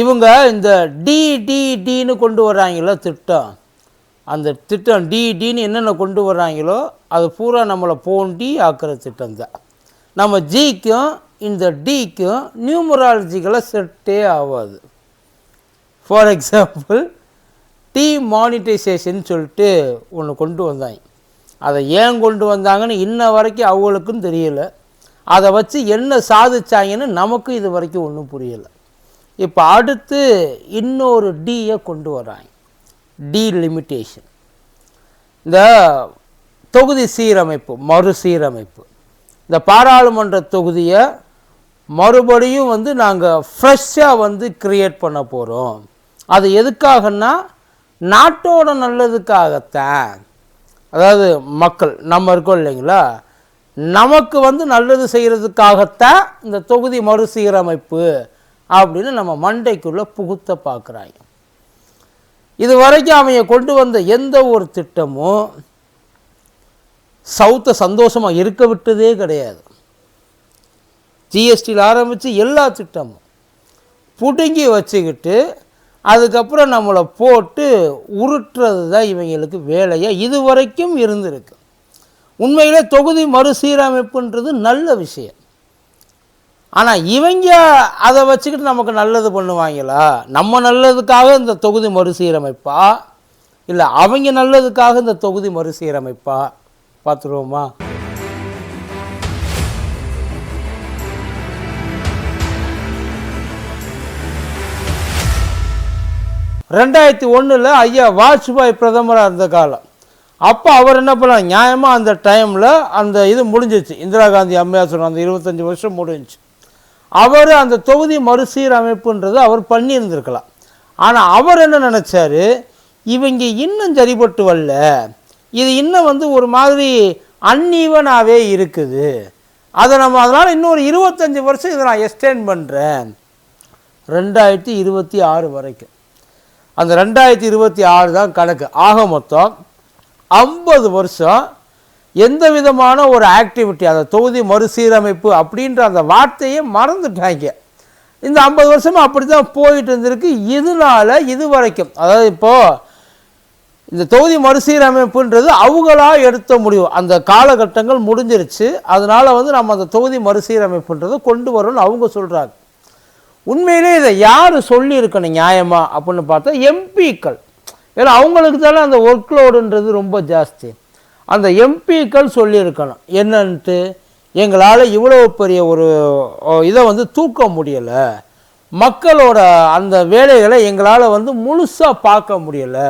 இவங்க இந்த டிடிடின்னு கொண்டு வர்றாங்களோ திட்டம். அந்த திட்டம் டிடின்னு என்னென்ன கொண்டு வர்றாங்களோ அது பூரா நம்மளை போண்டி ஆக்கிற திட்டம் தான். நம்ம ஜிக்கும் இந்த டிக்கும் நியூமராலஜிக்கலாக செட்டே ஆகாது. ஃபார் எக்ஸாம்பிள் டி மானிட்டைசேஷன் சொல்லிட்டு ஒன்று கொண்டு வந்தாங்க. அதை ஏன் கொண்டு வந்தாங்கன்னு இன்ன வரைக்கும் அவங்களுக்கும் தெரியலை. அதை வச்சு என்ன சாதிச்சாங்கன்னு நமக்கும் இது வரைக்கும் ஒன்றும் புரியலை. இப்போ அடுத்து இன்னொரு டியை கொண்டு வராங்க டி லிமிட்டேஷன் இந்த தொகுதி சீரமைப்பு மறுசீரமைப்பு. இந்த பாராளுமன்ற தொகுதியை மறுபடியும் வந்து நாங்கள் ஃப்ரெஷ்ஷாக வந்து கிரியேட் பண்ண போகிறோம் அது எதுக்காகன்னா நாட்டோட நல்லதுக்காகத்தான். அதாவது மக்கள் நம்ம இருக்கோம் இல்லைங்களா? நமக்கு வந்து நல்லது செய்கிறதுக்காகத்தான் இந்த தொகுதி மறுசீரமைப்பு. அப்படின்னு நம்ம மண்டைக்குள்ளே புகுத்த பார்க்குறாங்க இது வரைக்கும் அவங்க கொண்டு வந்த எந்த ஒரு திட்டமும் சவுத்தை சந்தோஷமாக இருக்க விட்டதே கிடையாது. ஜிஎஸ்டியில் ஆரம்பித்து எல்லா திட்டமும் பிடுங்கி வச்சுக்கிட்டு அதுக்கப்புறம் நம்மளை போட்டு உருட்டுறது தான் இவங்களுக்கு வேலையாக இது வரைக்கும் இருந்திருக்கு. உண்மையிலே தொகுதி மறுசீரமைப்புன்றது நல்ல விஷயம். ஆனால் இவங்க அதை வச்சுக்கிட்டு நமக்கு நல்லது பண்ணுவாங்களா? நம்ம நல்லதுக்காக இந்த தொகுதி மறுசீரமைப்பா? இல்லை அவங்க நல்லதுக்காக இந்த தொகுதி மறுசீரமைப்பா? பார்த்துருவோமா? ரெண்டாயிரத்தி ஒன்றில் ஐயா வாஜ்பாய் பிரதமராக இருந்த காலம். அப்போ அவர் என்ன பண்ணார்? நியாயமாக அந்த டைமில் அந்த இது முடிஞ்சிச்சு. இந்திரா காந்தி அம்மையார் சொன்ன அந்த இருபத்தஞ்சி வருஷம் முடிஞ்சிச்சு. அவர் அந்த தொகுதி மறுசீரமைப்புன்றது அவர் பண்ணியிருந்திருக்கலாம். ஆனால் அவர் என்ன நினச்சாரு? இவங்க இன்னும் சரிபட்டு வரல. இது இன்னும் வந்து ஒரு மாதிரி அன்ஈவனாகவே இருக்குது. அதை நம்ம அதனால் இன்னொரு இருபத்தஞ்சி வருஷம் இதை நான் எக்ஸ்டெண்ட் பண்ணுறேன் ரெண்டாயிரத்தி இருபத்தி ஆறு வரைக்கும். அந்த ரெண்டாயிரத்தி இருபத்தி ஆறு தான் கணக்கு. ஆக மொத்தம் ஐம்பது வருஷம் எந்த விதமான ஒரு ஆக்டிவிட்டி அந்த தொகுதி மறுசீரமைப்பு அப்படின்ற அந்த வார்த்தையை மறந்துட்டாங்க. இந்த ஐம்பது வருஷமாக அப்படி தான் போயிட்டு இருந்திருக்கு. இதனால இது வரைக்கும் அதாவது இப்போது இந்த தொகுதி மறுசீரமைப்புன்றது அவங்களா எடுத்த முடிவு. அந்த காலகட்டங்கள் முடிஞ்சிருச்சு. அதனால் வந்து நம்ம அந்த தொகுதி மறுசீரமைப்புன்றதை கொண்டு வரணும்னு அவங்க சொல்கிறாங்க உண்மையிலே இதை யார் சொல்லியிருக்கணும் நியாயமாக அப்படின்னு பார்த்தா எம்பிக்கள் ஏன்னா அவங்களுக்கு தானே அந்த ஒர்க் லோடுன்றது ரொம்ப ஜாஸ்தி. அந்த எம்பிக்கள் சொல்லியிருக்கணும். என்னன்ட்டு? எங்களால் இவ்வளோ பெரிய ஒரு இதை வந்து தூக்க முடியலை. மக்களோட அந்த வேலைகளை எங்களால் வந்து முழுசாக பார்க்க முடியலை.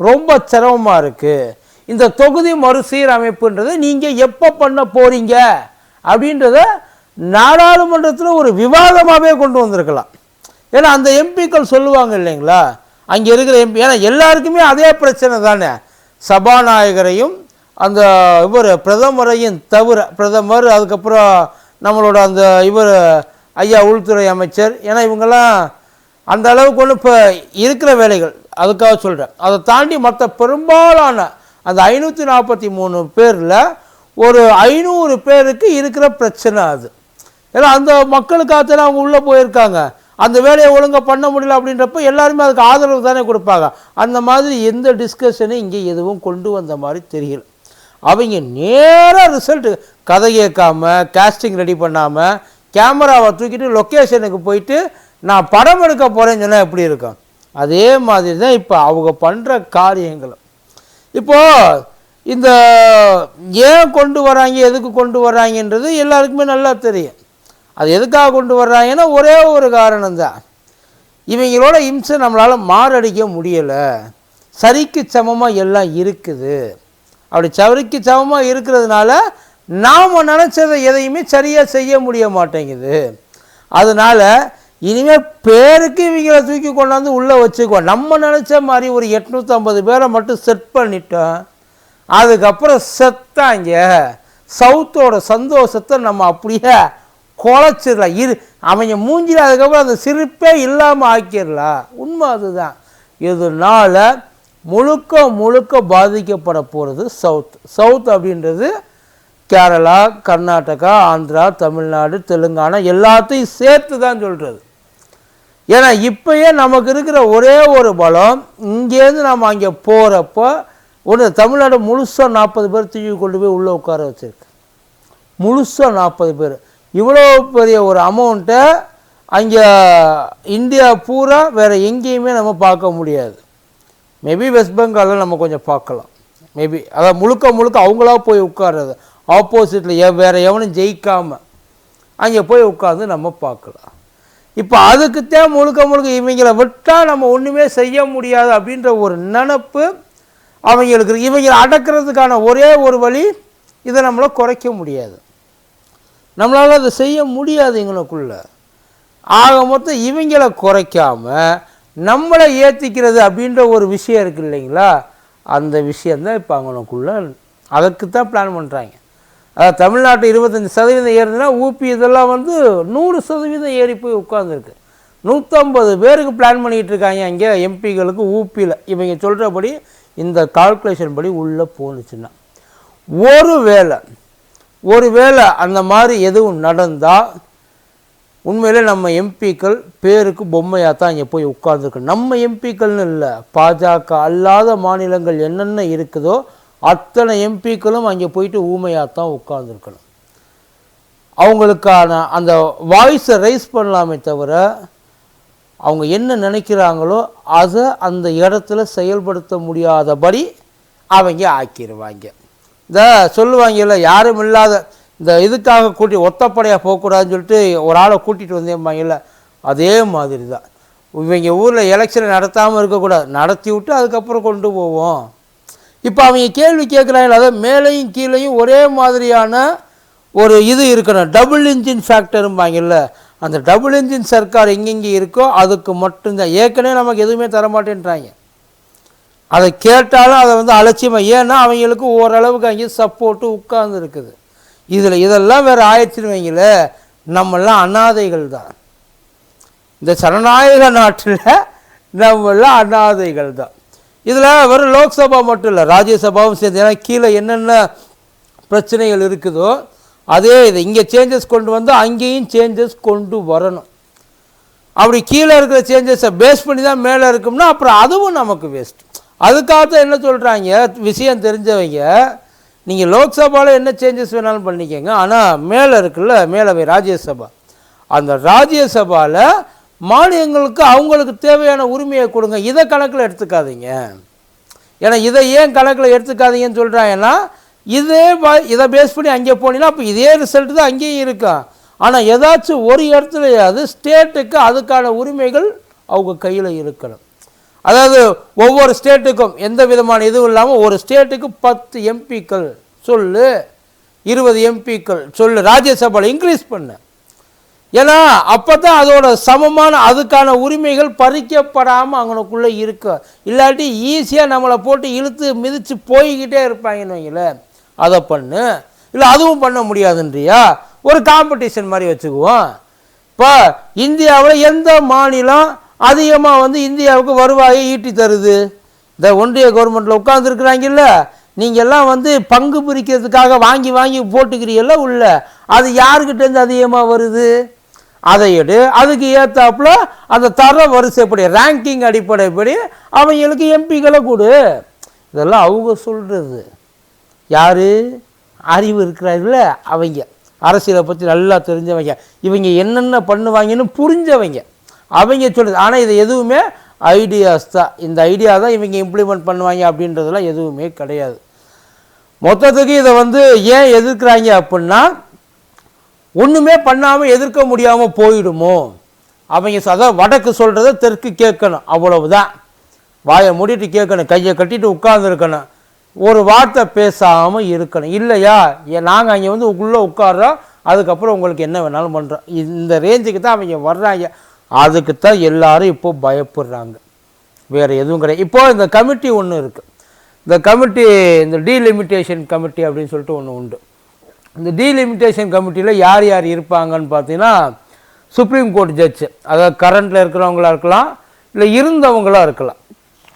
ரொம்ப சிரமமாக இருக்குது இந்த தொகுதி மறுசீரமைப்புன்றது நீங்கள் எப்போ பண்ண போகிறீங்க அப்படின்றத நாடாளுமன்றத்தில் ஒரு விவாதமாகவே கொண்டு வந்திருக்கலாம். ஏன்னா அந்த எம்பிக்கள் சொல்லுவாங்க இல்லைங்களா? அங்கே இருக்கிற எம்பி ஏன்னா எல்லாருக்குமே அதே பிரச்சனை தானே. சபாநாயகரையும் அந்த இவர் பிரதமரையும் தவிர பிரதமர் அதுக்கப்புறம் நம்மளோட அந்த இவர் ஐயா உள்துறை அமைச்சர் ஏன்னா இவங்கெல்லாம் அந்த அளவுக்கு ஒன்று இப்போ இருக்கிற வேலைகள் அதுக்காக சொல்கிறேன் அதை தாண்டி மற்ற பெரும்பாலான அந்த ஐநூற்றி நாற்பத்தி மூணு பேரில் ஒரு ஐநூறு பேருக்கு இருக்கிற பிரச்சனை அது. ஏன்னா அந்த மக்களுக்காகத்தானே அவங்க உள்ளே போயிருக்காங்க. அந்த வேலையை ஒழுங்காக பண்ண முடியல அப்படின்றப்ப எல்லாருமே அதுக்கு ஆதரவு தானே கொடுப்பாங்க. அந்த மாதிரி எந்த டிஸ்கஷனும் இங்கே எதுவும் கொண்டு வந்த மாதிரி தெரியல. அவங்க நேராக ரிசல்ட்டு கதை கேட்காம கேஸ்டிங் ரெடி பண்ணாமல் கேமராவை தூக்கிட்டு லொக்கேஷனுக்கு போயிட்டு நான் படம் எடுக்க போகிறேன்னு சொன்னால் எப்படி இருக்கும்? அதே மாதிரி தான் இப்போ அவங்க பண்ணுற காரியங்களும். இப்போது இந்த ஏன் கொண்டு வராங்க எதுக்கு கொண்டு வராங்கன்றது எல்லாருக்குமே நல்லா தெரியும். அது எதுக்காக கொண்டு வர்றாங்கன்னா ஒரே ஒரு காரணம்தான். இவங்களோட இம்சை நம்மளால் மாரடிக்க முடியலை. சரிக்கு சமமாக எல்லாம் இருக்குது. அப்படி சவரிக்கு சமமாக இருக்கிறதுனால நாம் நினச்சதை எதையுமே சரியாக செய்ய முடிய மாட்டேங்குது. அதனால் இனிமேல் பேருக்கு இவங்களை தூக்கி கொண்டாந்து உள்ளே வச்சுக்குவோம் நம்ம நினச்ச மாதிரி ஒரு எட்நூற்றம்பது பேரை மட்டும் செட் பண்ணிட்டோம். அதுக்கப்புறம் செத்தாங்க சவுத்தோட சந்தோஷத்தை நம்ம அப்படியே குலைச்சிடலாம். இரு அவங்க மூஞ்சில அதுக்கப்புறம் அந்த சிரிப்பே இல்லாமல் ஆக்கிடலாம். உண்மை அதுதான். இதனால முழுக்க முழுக்க பாதிக்கப்பட போகிறது சவுத். சவுத் அப்படின்றது கேரளா கர்நாடகா ஆந்திரா தமிழ்நாடு தெலுங்கானா எல்லாத்தையும் சேர்த்து தான் சொல்கிறது ஏன்னா இப்போயே நமக்கு இருக்கிற ஒரே ஒரு பலம் இங்கேருந்து நம்ம அங்கே போகிறப்போ ஒன்று தமிழ்நாடு முழுசாக நாற்பது பேர் தூக்கி கொண்டு போய் உள்ளே உட்கார வச்சுருக்கு. முழுசாக நாற்பது பேர். இவ்வளோ பெரிய ஒரு அமௌண்ட்டை அங்கே இந்தியா பூரா வேறு எங்கேயுமே நம்ம பார்க்க முடியாது. மேபி வெஸ்ட் பெங்காலில் நம்ம கொஞ்சம் பார்க்கலாம். மேபி அதான் முழுக்க முழுக்க அவங்களா போய் உட்கார்றது. ஆப்போசிட்டில் எ வேறு எவனும் ஜெயிக்காமல் அங்கே போய் உட்காந்து நம்ம பார்க்கலாம். இப்போ அதுக்குத்தான் முழுக்க முழுக்க இவங்களை விட்டால் நம்ம ஒன்றுமே செய்ய முடியாது அப்படின்ற ஒரு நினப்பு அவங்களுக்கு இவங்களை அடக்கிறதுக்கான ஒரே ஒரு வழி இதை நம்மளை குறைக்க முடியாது. நம்மளால் அதை செய்ய முடியாது எங்களுக்குள்ள. ஆக மொத்தம் இவங்களை குறைக்காம நம்மளை ஏற்றிக்கிறது அப்படின்ற ஒரு விஷயம் இருக்கு இல்லைங்களா? அந்த விஷயந்தான் இப்போ அவங்களுக்குள்ள அதற்கு தான் பிளான் பண்ணுறாங்க அதாவது தமிழ்நாட்டு இருபத்தஞ்சி சதவீதம் ஏறுதுன்னா ஊபி இதெல்லாம் வந்து நூறு சதவீதம் ஏறி போய் உட்காந்துருக்கு நூற்றம்பது பேருக்கு பிளான் பண்ணிகிட்டு இருக்காங்க. அங்கே எம்பிகளுக்கு ஊப்பியில் இவங்க சொல்கிறபடி இந்த கால்குலேஷன் படி உள்ளே போணுச்சுன்னா. ஒரு வேளை ஒரு வேளை அந்த மாதிரி எதுவும் நடந்தால் உண்மையிலே நம்ம எம்பிக்கள் பேருக்கு பொம்மையாக தான் இங்கே போய் உட்கார்ந்துருக்கு. நம்ம எம்பிக்கள்னு இல்லை பாஜக அல்லாத மாநிலங்கள் என்னென்ன இருக்குதோ அத்தனை எம்பிக்களும் அங்கே போயிட்டு ஊமையாக தான் உட்கார்ந்துருக்கணும். அவங்களுக்கான அந்த வாய்ஸை ரைஸ் பண்ணலாமே தவிர அவங்க என்ன நினைக்கிறாங்களோ அதை அந்த இடத்துல செயல்படுத்த முடியாதபடி அவங்க ஆக்கிடுவாங்க இந்த சொல்லுவாங்கல்ல யாரும் இல்லாத இந்த இதுக்காக கூட்டி ஒத்தப்படையாக போகக்கூடாதுன்னு சொல்லிட்டு ஒரு ஆளை கூட்டிகிட்டு வந்தேம்பாங்கல்ல அதே மாதிரி தான் இவங்க ஊரில் எலெக்ஷனை நடத்தாமல் இருக்கக்கூடாது. நடத்தி விட்டு அதுக்கப்புறம் கொண்டு போவோம். இப்போ அவங்க கேள்வி கேட்குறாங்களா அதாவது மேலேயும் கீழேயும் ஒரே மாதிரியான ஒரு இது இருக்கணும். டபுள் இன்ஜின் ஃபேக்டரும்பாங்கல்ல அந்த டபுள் இன்ஜின் சர்க்கார் எங்கெங்கே இருக்கோ அதுக்கு மட்டும்தான். ஏற்கனவே நமக்கு எதுவுமே தரமாட்டேன்றாங்க. அதை கேட்டாலும் அதை வந்து அலட்சியமாக ஏன்னா அவங்களுக்கு ஓரளவுக்கு அங்கே சப்போர்ட்டு உட்கார்ந்து இருக்குது. இதில் இதெல்லாம் வேறு ஆயிடுச்சுன்னு வைங்களே நம்மெல்லாம் அனாதைகள் தான். இந்த ஜனநாயக நாட்டில் நம்மெல்லாம் அனாதைகள் தான். இதில் வெறும் லோக்சபா மட்டும் இல்லை ராஜ்யசபாவும் சேர்ந்து ஏன்னா கீழே என்னென்ன பிரச்சனைகள் இருக்குதோ அதே இது. இங்கே சேஞ்சஸ் கொண்டு வந்து அங்கேயும் சேஞ்சஸ் கொண்டு வரணும். அப்படி கீழே இருக்கிற சேஞ்சஸை பேஸ் பண்ணி தான் மேலே இருக்கும்னா அப்புறம் அதுவும் நமக்கு வேஸ்ட் அதுக்காகத்தான் என்ன சொல்கிறாங்க விஷயம் தெரிஞ்சவங்க நீங்கள் லோக்சபாவில் என்ன சேஞ்சஸ் வேணாலும் பண்ணிக்கோங்க. ஆனால் மேலே இருக்குல்ல மேலவை ராஜ்யசபா. அந்த ராஜ்யசபாவில் மாநிலங்களுக்கு அவங்களுக்கு தேவையான உரிமையை கொடுங்க. இதை கணக்கில் எடுத்துக்காதீங்க. ஏன்னா இதை ஏன் கணக்கில் எடுத்துக்காதீங்கன்னு சொல்கிறாங்கன்னா இதே ப- இதை பேஸ் பண்ணி அங்கே போனீங்கன்னா அப்போ இதே ரிசல்ட் தான் அங்கேயும் இருக்கும். ஆனால் ஏதாச்சும் ஒரு இடத்துலையாவது ஸ்டேட்டுக்கு அதுக்கான உரிமைகள் அவங்க கையில் இருக்கணும். அதாவது ஒவ்வொரு ஸ்டேட்டுக்கும் எந்த விதமான இதுவும் இல்லாமல் ஒரு ஸ்டேட்டுக்கு பத்து எம்பிக்கள். சொல்லு. இருபது எம்பிக்கள். சொல்லு. ராஜ்யசபாவில் இன்க்ரீஸ் பண்ணு. ஏன்னா அப்போ தான் அதோட சமமான அதுக்கான உரிமைகள் பறிக்கப்படாமல் அவங்களுக்குள்ளே இருக்கும் இல்லாட்டி ஈஸியாக நம்மளை போட்டு இழுத்து மிதித்து போய்கிட்டே இருப்பாங்கன்னு வைங்களேன் அதை பண்ணு. இல்லை அதுவும் பண்ண முடியாதுன்றியா? ஒரு காம்படிஷன் மாதிரி வச்சுக்குவோம். இப்போ இந்தியாவில் எந்த மாநிலம் அதிகமாக வந்து இந்தியாவுக்கு வருவாயை ஈட்டி தருது. இந்த ஒன்றிய கவர்மெண்ட்டில் உட்காந்துருக்குறாங்கல்ல நீங்கள் எல்லாம் வந்து பங்கு பிரிக்கிறதுக்காக வாங்கி வாங்கி போட்டுக்கிறீங்கல்ல உள்ள அது யாருக்கிட்டேருந்து அதிகமாக வருது? அதை எடு அதுக்கு ஏற்றாப்புல அந்த தர வரிசைப்படி ரேங்கிங் அடிப்படைப்படி அவங்களுக்கு எம்பிக்களை கொடு. இதெல்லாம் அவங்க சொல்கிறது யார்? அறிவு இருக்கிறார்கள அவங்க. அரசியலை பற்றி நல்லா தெரிஞ்சவங்க. இவங்க என்னென்ன பண்ணுவாங்கன்னு புரிஞ்சவங்க. அவங்க சொல்லுது ஆனால் இது எதுவுமே ஐடியாஸ் தான் இந்த ஐடியா தான் இவங்க இம்ப்ளிமெண்ட் பண்ணுவாங்க அப்படின்றதெல்லாம் எதுவுமே கிடையாது. மொத்தத்துக்கு இதை வந்து ஏன் எதிர்க்கிறாங்க அப்படின்னா ஒன்றுமே பண்ணாமல் எதிர்க்க முடியாமல் போயிடுமோ? அவங்க அதான் வடக்கு சொல்கிறத தெற்கு கேட்கணும். அவ்வளவுதான். வாயை மூடிட்டு கேட்கணும். கையை கட்டிட்டு உட்கார்ந்துருக்கணும். ஒரு வார்த்தை பேசாமல் இருக்கணும். இல்லையா? நாங்கள் அங்கே வந்து உள்ளே உட்காடுறோம் அதுக்கப்புறம் உங்களுக்கு என்ன வேணாலும் பண்ணுறோம் இந்த ரேஞ்சுக்கு தான் அவங்க வர்றாங்க. அதுக்கு தான் எல்லாரும் இப்போ பயப்படுறாங்க. வேறு எதுவும் கிடையாது. இப்போது இந்த கமிட்டி ஒன்று இருக்குது இந்த கமிட்டி இந்த டீலிமிட்டேஷன் கமிட்டி அப்படின்னு சொல்லிட்டு ஒன்று உண்டு. இந்த டீலிமிட்டேஷன் கமிட்டியில் யார் யார் இருப்பாங்கன்னு பார்த்தீங்கன்னா சுப்ரீம் கோர்ட் ஜட்ஜு அதாவது கரண்ட்டில் இருக்கிறவங்களா இருக்கலாம் இல்லை இருந்தவங்களாக இருக்கலாம்.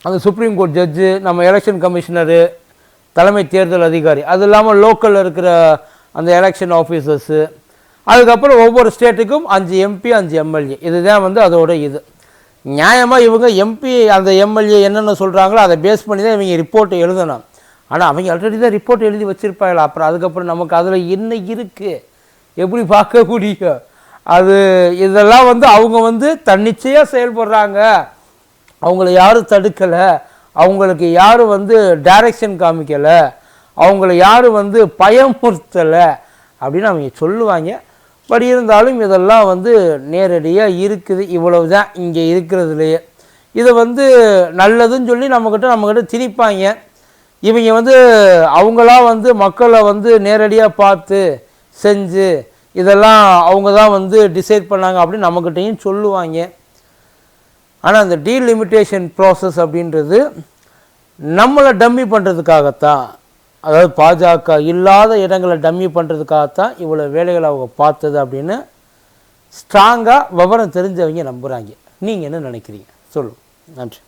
அந்த சுப்ரீம் கோர்ட் ஜட்ஜு நம்ம எலெக்ஷன் கமிஷனரு தலைமை தேர்தல் அதிகாரி அது இல்லாமல் லோக்கலில் இருக்கிற அந்த எலெக்ஷன் ஆஃபீஸர்ஸு அதுக்கப்புறம் ஒவ்வொரு ஸ்டேட்டுக்கும் அஞ்சு எம்பி அஞ்சு எம்எல்ஏ இதுதான் வந்து அதோட இது. நியாயமாக இவங்க எம்பி அந்த எம்எல்ஏ என்னென்ன சொல்கிறாங்களோ அதை பேஸ் பண்ணி தான் இவங்க ரிப்போர்ட்டை எழுதணும். ஆனால் அவங்க ஆல்ரெடி தான் ரிப்போர்ட் எழுதி வச்சுருப்பாங்களா? அப்புறம் அதுக்கப்புறம் நமக்கு அதில் என்ன இருக்குது எப்படி பார்க்க முடியும்? அது இதெல்லாம் வந்து அவங்க வந்து தன்னிச்சையாக செயல்படுறாங்க. அவங்கள யாரும் தடுக்கலை. அவங்களுக்கு யாரும் வந்து டைரக்ஷன் காமிக்கலை. அவங்கள யாரும் வந்து பயமுறுத்தலை. அப்படின்னு அவங்க சொல்லுவாங்க. பட் இருந்தாலும் இதெல்லாம் வந்து நேரடியாக இருக்குது இவ்வளவு தான் இங்கே இருக்கிறதுலையே. இதை வந்து நல்லதுன்னு சொல்லி நம்மக்கிட்ட நம்மக்கிட்ட திணிப்பாங்க. இவங்க வந்து அவங்களா வந்து மக்களை வந்து நேரடியாக பார்த்து செஞ்சு இதெல்லாம் அவங்க தான் வந்து டிசைட் பண்ணாங்க அப்படின்னு நம்மக்கிட்டையும் சொல்லுவாங்க. ஆனால் அந்த டீலிமிட்டேஷன் ப்ராசஸ் அப்படின்றது நம்மளை டம்மி பண்ணுறதுக்காகத்தான் அதாவது பாஜக இல்லாத இடங்களை டம்மி பண்ணுறதுக்காகத்தான் இவ்வளோ வேலைகளை அவங்க பார்த்தது அப்படின்னு ஸ்ட்ராங்காக விவரம் தெரிஞ்சவங்க நம்புகிறாங்க நீங்கள் என்ன நினைக்கிறீங்க? சொல்லுங்கள் நன்றி.